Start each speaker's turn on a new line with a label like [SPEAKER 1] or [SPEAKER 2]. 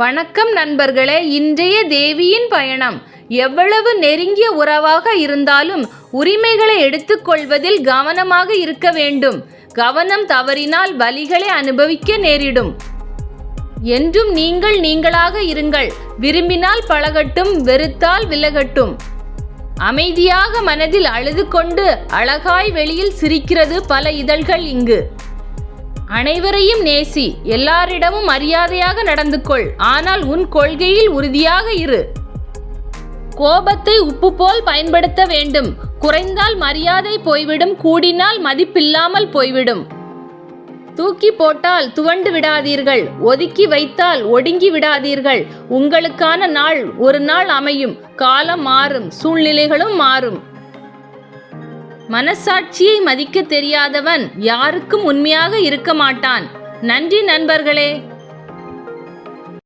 [SPEAKER 1] வணக்கம் நண்பர்களே இன்றைய தேவியின் பயணம். எவ்வளவு நெருங்கிய உறவாக இருந்தாலும் உரிமைகளை எடுத்துக்கொள்வதில் கவனமாக இருக்க வேண்டும். கவனம் தவறினால் வலிகளை அனுபவிக்க நேரிடும். என்றும் நீங்கள் நீங்களாக இருங்கள். விரும்பினால் பழகட்டும் வெறுத்தால் விலகட்டும். அமைதியாக மனதில் அழுது கொண்டு அழகாய் வெளியில் சிரிக்கிறது பல இதழ்கள் இங்கு. அனைவரையும் நேசி எல்லாரிடமும் மரியாதையாக நடந்து கொள். ஆனால் உன் கொள்கையில் உறுதியாக இரு. கோபத்தை உப்பு போல் பயன்படுத்த வேண்டும். குறைந்தால் மரியாதை போய்விடும் கூடினால் மதிப்பில்லாமல் போய்விடும். தூக்கி போட்டால் துவண்டு விடாதீர்கள். ஒதுக்கி வைத்தால் ஒடுங்கி விடாதீர்கள். உங்களுக்கான நாள் ஒரு நாள் அமையும். காலம் மாறும். சூழ்நிலைகளும் மாறும். மனசாட்சியை மதிக்க தெரியாதவன் யாருக்கும் உண்மையாக இருக்க மாட்டான். நன்றி நண்பர்களே.